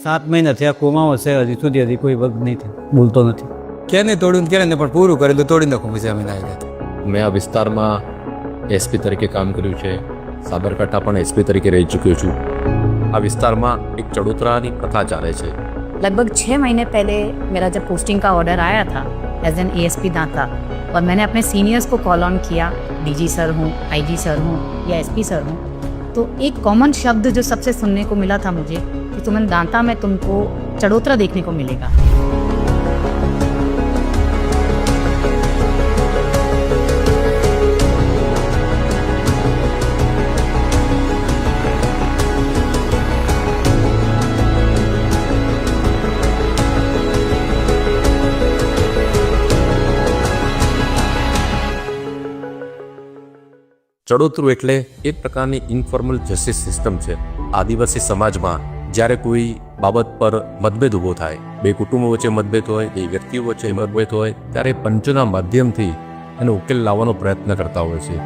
સાત મહિના થયા કોમામાં છે હજી સુધી હજી કોઈ વર્ગ નહીં થયો બોલતો નથી કેને તોડ્યું ને કેને પણ પૂરું કરેલું તોડી નાખું પછી અમે ના ગયા મેં આ વિસ્તારમાં એસપી તરીકે કામ કર્યું છે સાબરકાંઠા પણ એસપી તરીકે રહી ચૂક્યો છું આ વિસ્તારમાં એક ચડોતરાની પ્રથા ચાલે છે लगभग छः महीने पहले मेरा जब पोस्टिंग का ऑर्डर आया था as an A S P दाता और मैंने अपने सीनियर्स को कॉल ऑन किया डी सर हूँ आई सर हूँ या एस पी सर हूँ तो एक कॉमन शब्द जो सबसे सुनने को मिला था मुझे कि तुम्हें दांता में तुमको चढ़ोतरा देखने को मिलेगा ચડોતરું એટલે એ પ્રકારની ઇન્ફોર્મલ જસ્ટિસ સિસ્ટમ છે આદિવાસી સમાજમાં જ્યારે કોઈ બાબત પર મતભેદ ઊભો થાય બે કુટુંબો વચ્ચે મતભેદ હોય બે વ્યક્તિઓ વચ્ચે મતભેદ હોય ત્યારે પંચોના માધ્યમથી એનો ઉકેલ લાવવાનો પ્રયત્ન કરતા હોય છે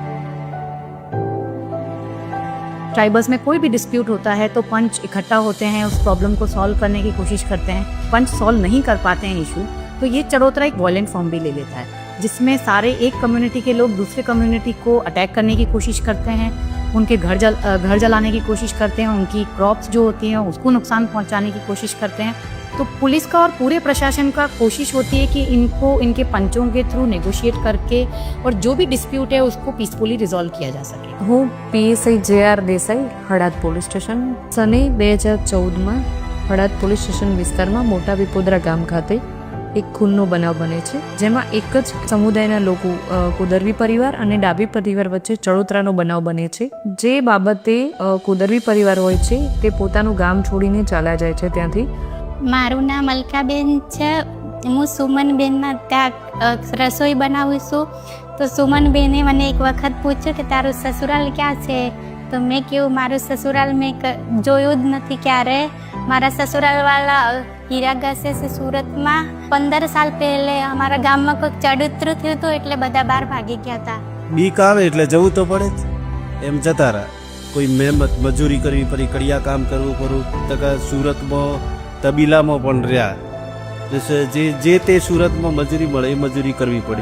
ट्राइबल्स में कोई भी डिस्प्यूट होता है तो पंच इकट्ठा होते हैं उस प्रॉब्लम को सॉल्व करने की कोशिश करते हैं पंच सॉल्व नहीं कर पाते हैं इशू तो ये चढ़ोतरा एक वॉयलेंट फॉर्म भी ले लेता है जिसमें सारे एक कम्युनिटी के लोग दूसरे कम्युनिटी को अटैक करने की कोशिश करते हैं उनके घर जल अ, घर जलाने की कोशिश करते हैं उनकी क्रॉप्स जो होती हैं उसको नुकसान पहुंचाने की कोशिश करते हैं तो पुलिस का और पूरे प्रशासन का कोशिश होती है कि इनको इनके पंचों के थ्रू नेगोशिएट करके और जो भी डिस्प्यूट है उसको पीसफुली रिजॉल्व किया जा सके હું PSI J R Desai Halad police station સને બે હજાર ચૌદમાં હળાદ પોલીસ સ્ટેશન વિસ્તારમાં મોટા વિપોદરા ગામ ખાતે એક ખૂનનો બનાવ બને છે, જેમાં એક જ સમુદાયના લોકો કુદરવી પરિવાર અને ડાબી પરિવાર વચ્ચે ચડોતરાનો બનાવ બને છે. જે બાબતે કુદરવી પરિવાર હોય છે, તે પોતાનું ગામ છોડીને ચાલ્યા જાય છે ત્યાંથી. મારું નામ અલકાબેન છે. હું સુમનબેનના ત્યાં રસોઈ બનાવું છું. તો સુમનબેને મને એક વખત પૂછ્યું કે, તારું સસુરાલ ક્યાં છે? તો મેં કહ્યું મારું સસુરાલ મેં જોયું જ નથી ક્યારે. મારા સસુરાલવાળા અ, હીરા ઘસે છે સુરતમાં પંદર સાલ પહેલે અમારા ગામમાં કોઈક ચડુતરું થયું હતું એટલે બધા બહાર ભાગી ગયા હતા. બીક આવે એટલે જવું તો પડે જ. એમ જતા રહ્યા. કોઈ મહેનત મજૂરી કરવી પડી કડિયા કામ કરવું પડું તો સુરતમાં તબીલામાં પણ રહ્યા. જે જે તે સુરતમાં મજૂરી મળે એ મજૂરી કરવી પડી.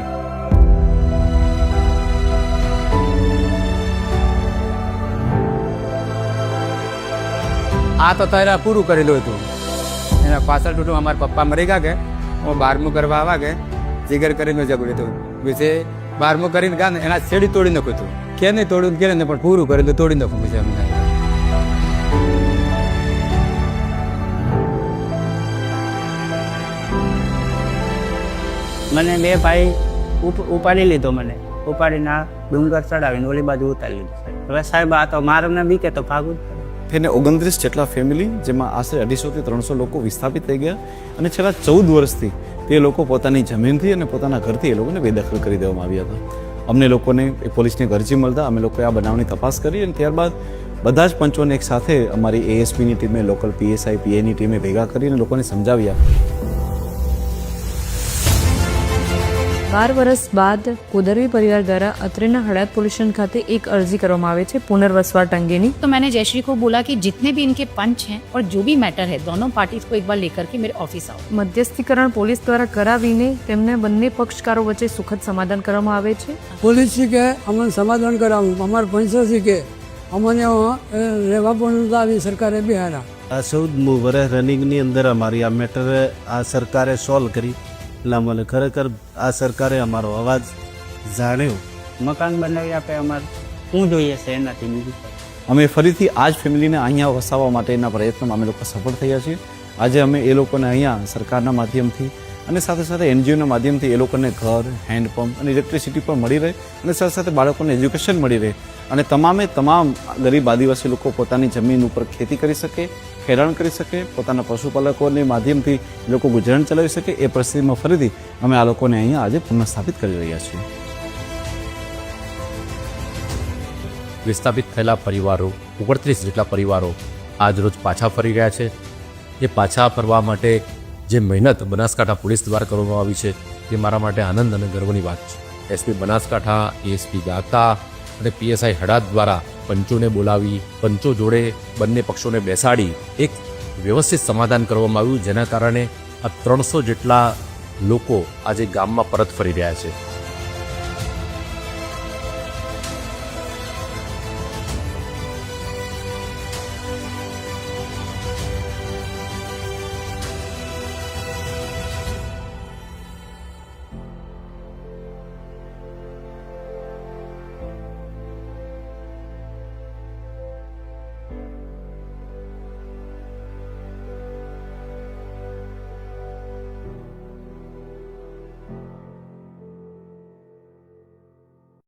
આ તો તારા પૂરું કરેલું હતું. એના પાછળ ટૂટું અમારા પપ્પા મરી ગયા કે, હું બારમું કરવા આવ્યા કે, જીગર કરીને જગડ્યું હતું પછી બારમું કરીને ગયા ને એના છેડી તોડી નાખ્યું હતું કે નહીં તોડ્યું કે નહીં, પણ પૂરું તો તોડી નાખું પછી અમને મને બે ભાઈ ઉપ- ઉપાડી લીધો મને. ઉપાડીને ડુંગર ચડાવીને ઓલી બાજુ ઉતારી લીધો. હવે સાહેબ, આ તો મારને બીકે તો ભાગું. થઈને ઓગણત્રીસ જેટલા ફેમિલી જેમાં આશરે અઢીસોથી ત્રણસો લોકો વિસ્થાપિત થઈ ગયા અને છેલ્લા ચૌદ વર્ષથી તે લોકો પોતાની જમીનથી અને પોતાના ઘરથી એ લોકોને બેદખલ કરી દેવામાં આવ્યા હતા. અમને લોકોને એ પોલીસની અરજી મળતા અમે લોકોએ આ બનાવની તપાસ કરી અને ત્યારબાદ બધા જ પંચોને એક સાથે અમારી એએસપીની ટીમે, લોકલ પીએસઆઈ પીએની ટીમે ભેગા કરીને લોકોને સમજાવ્યા બાર વર્ષ બાદ કુદરવી પરિવાર દ્વારા અત્રેના હળાદ પોલીસ સ્ટેશન ખાતે એક અરજી કરવામાં આવે છે પુનર્વસવાટ અંગેની तो मैंने जयश्री को बोला कि जितने भी इनके पंच हैं और जो भी मैटर है दोनों पार्टीज को एक बार लेकर के मेरे ऑफिस आओ મધ્યસ્થીકરણ પોલીસ દ્વારા કરાવીને તેમને બંને પક્ષકારો વચ્ચે સુખદ સમાધાન કરવામાં આવે છે પોલીસ શીખે અમને સમાધાન કરાવું અમારા પંચો શીખે અમને રહેવા પણ નહોતા આવી સરકારે બિહારા આ ચૌદમું વર્ષ રનિંગની અંદર અમારી આ મેટર આ સરકારે સોલ્વ કરી અમને ખરેખર આ સરકારે અમારો અવાજ જાણ્યો. મકાન બનાવી આપે અમારે. શું જોઈએ છે એનાથી બીજું અમે ફરીથી આ જ ફેમિલીને અહીંયા વસાવવા માટેના પ્રયત્નમાં અમે લોકો સફળ થયા છીએ. આજે અમે એ લોકોને અહીંયા સરકારના માધ્યમથી અને સાથે સાથે એનજીઓના માધ્યમથી એ લોકોને ઘર હેન્ડપંપ અને ઇલેક્ટ્રિસિટી પણ મળી રહે અને સાથે સાથે બાળકોને એજ્યુકેશન મળી રહે. અને તમામે તમામ ગરીબ આદિવાસી લોકો પોતાની જમીન ઉપર ખેતી કરી શકે ખેડાણ કરી શકે, પોતાના પશુપાલકોની માધ્યમથી એ લોકો ગુજરાન ચલાવી શકે, એ પરિસ્થિતિમાં ફરીથી અમે આ લોકોને અહીંયા આજે પુનઃસ્થાપિત કરી રહ્યા છીએ. વિસ્થાપિત થયેલા પરિવારો, ઓગણત્રીસ જેટલા પરિવારો આજ રોજ પાછા ફરી ગયા છે. એ પાછા ફરવા માટે જે મહેનત બનાસકાંઠા પોલીસ દ્વારા કરવામાં આવી છે તે મારા માટે આનંદ અને ગર્વની વાત છે. એસપી બનાસકાંઠા એસપી દાતા અને પીએસઆઈ હડાદ દ્વારા પંચોને બોલાવી, પંચો જોડે બંને પક્ષોને બેસાડી એક વ્યવસ્થિત સમાધાન કરવામાં આવ્યું, જેના કારણે આ ત્રણસો જેટલા લોકો આજે ગામમાં પરત ફરી રહ્યા છે.